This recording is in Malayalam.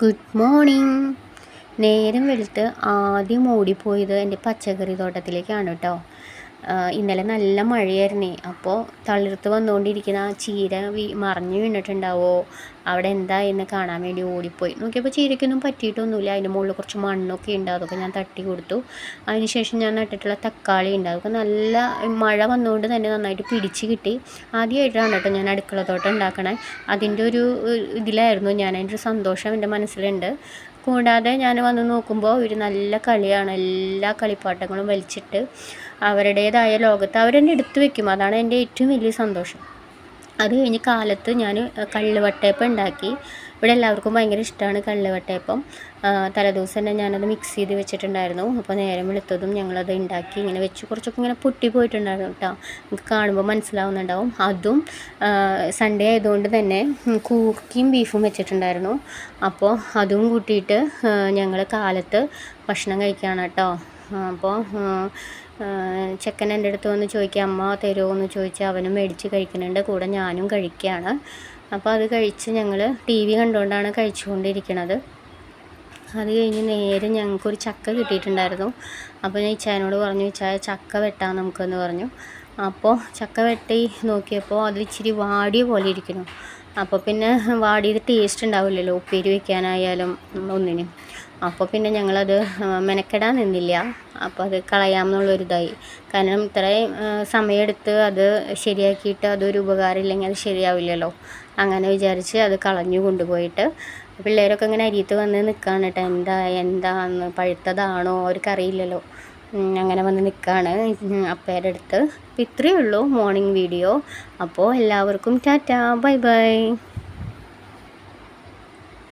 ഗുഡ് മോർണിംഗ് നേരം വെളുത്ത് ആദ്യം ഓടിപ്പോയത് എന്റെ പച്ചക്കറി തോട്ടത്തിലേക്കാണ് കേട്ടോ. ഇന്നലെ നല്ല മഴയായിരുന്നു. അപ്പോൾ തളിർത്ത് വന്നുകൊണ്ടിരിക്കുന്ന ആ ചീര വീ മറിഞ്ഞു വീണിട്ടുണ്ടാവോ? അവിടെ എന്താ എന്ന് കാണാൻ വേണ്ടി ഓടിപ്പോയി. നോക്കിയപ്പോൾ ചീരയ്ക്കൊന്നും പറ്റിയിട്ടൊന്നുമില്ല. അതിന്റെ മുകളിൽ കുറച്ച് മണ്ണൊക്കെ ഉണ്ട്. അതൊക്കെ ഞാൻ തട്ടി കൊടുത്തു. അതിനുശേഷം ഞാൻ നട്ടിട്ടുള്ള തക്കാളി ഉണ്ട്. അതൊക്കെ നല്ല മഴ വന്നുകൊണ്ട് തന്നെ നന്നായിട്ട് പിടിച്ച് കിട്ടി. ആദ്യമായിട്ടാണ് കേട്ടോ ഞാൻ അടുക്കളത്തോട്ടം ഉണ്ടാക്കണേ. അതിന്റെ ഒരു ഇതിലായിരുന്നു. ഞാൻ അതിന്റെ ഒരു സന്തോഷം എന്റെ മനസ്സിലുണ്ട്. കൂടാതെ ഞാൻ വന്ന് നോക്കുമ്പോൾ ഒരു നല്ല കളിയാണ്. എല്ലാ കളിപ്പാട്ടങ്ങളും വലിച്ചിട്ട് അവരുടേതായ ലോകത്ത് അവരെന്നെ എടുത്തു വെക്കും. അതാണ് എന്റെ ഏറ്റവും വലിയ സന്തോഷം. അത് കഴിഞ്ഞ് കാലത്ത് ഞാൻ കള്ളുവട്ടയപ്പം ഉണ്ടാക്കി. ഇവിടെ എല്ലാവർക്കും ഭയങ്കര ഇഷ്ടമാണ് കള്ളുവട്ടയപ്പം. തലേദിവസം തന്നെ ഞാനത് മിക്സ് ചെയ്ത് വെച്ചിട്ടുണ്ടായിരുന്നു. അപ്പോൾ നേരം വെളുത്തതും ഞങ്ങളത് ഉണ്ടാക്കി ഇങ്ങനെ വെച്ച് കുറച്ചൊക്കെ ഇങ്ങനെ പൊട്ടി പോയിട്ടുണ്ടായിരുന്നു കേട്ടോ നിങ്ങൾക്ക് കാണുമ്പോൾ മനസ്സിലാവുന്നുണ്ടാവും. അതും സൺഡേ ആയതുകൊണ്ട് തന്നെ കൂർക്കിയും ബീഫും വെച്ചിട്ടുണ്ടായിരുന്നു. അപ്പോൾ അതും കൂട്ടിയിട്ട് ഞങ്ങൾ കാലത്ത് ഭക്ഷണം കഴിക്കുകയാണ് കേട്ടോ അപ്പോൾ ചെക്കൻ എന്റെ അടുത്ത് വന്ന് ചോദിക്കുക അമ്മ തരുമോ? എന്ന് ചോദിച്ചാൽ അവനും മേടിച്ച് കഴിക്കുന്നുണ്ട് കൂടെ ഞാനും കഴിക്കുകയാണ്. അപ്പോൾ അത് കഴിച്ച് ഞങ്ങൾ ടി വി കണ്ടുകൊണ്ടാണ് കഴിച്ചുകൊണ്ടിരിക്കുന്നത്. അത് കഴിഞ്ഞ് നേരെ ഞങ്ങൾക്കൊരു ചക്ക കിട്ടിയിട്ടുണ്ടായിരുന്നു. അപ്പോൾ ഞാൻ ഇച്ചായനോട് പറഞ്ഞു ഇച്ചായ ചക്ക വെട്ടാം നമുക്കെന്ന് പറഞ്ഞു. അപ്പോൾ ചക്ക വെട്ടി നോക്കിയപ്പോൾ അത് ഇച്ചിരി വാടിയ പോലെ ഇരിക്കുന്നു. അപ്പോൾ പിന്നെ വാടിയത് ടേസ്റ്റ് ഉണ്ടാവില്ലല്ലോ ഉപ്പേരി വെക്കാനായാലും ഒന്നിനും. അപ്പോൾ പിന്നെ ഞങ്ങളത് മെനക്കെടാൻ നിന്നില്ല. അപ്പോൾ അത് കളയാമെന്നുള്ളൊരിതായി കാരണം ഇത്രയും സമയമെടുത്ത് അത് ശരിയാക്കിയിട്ട് അതൊരു ഉപകാരമില്ലെങ്കിൽ അത് ശരിയാവില്ലല്ലോ. അങ്ങനെ വിചാരിച്ച് അത് കളഞ്ഞു കൊണ്ടുപോയിട്ട് പിള്ളേരൊക്കെ ഇങ്ങനെ അരിയത്ത് വന്ന് നിൽക്കുകയാണ് കേട്ടോ. എന്താ എന്താന്ന് പഴുത്തതാണോ അവർക്കറിയില്ലല്ലോ. അങ്ങനെ വന്ന് നിൽക്കുകയാണ് അപ്പേരുടെ അടുത്ത്. അപ്പോൾ ഇത്രയേ ഉള്ളൂ മോർണിംഗ് വീഡിയോ അപ്പോൾ എല്ലാവർക്കും ടാറ്റാ. Bye bye.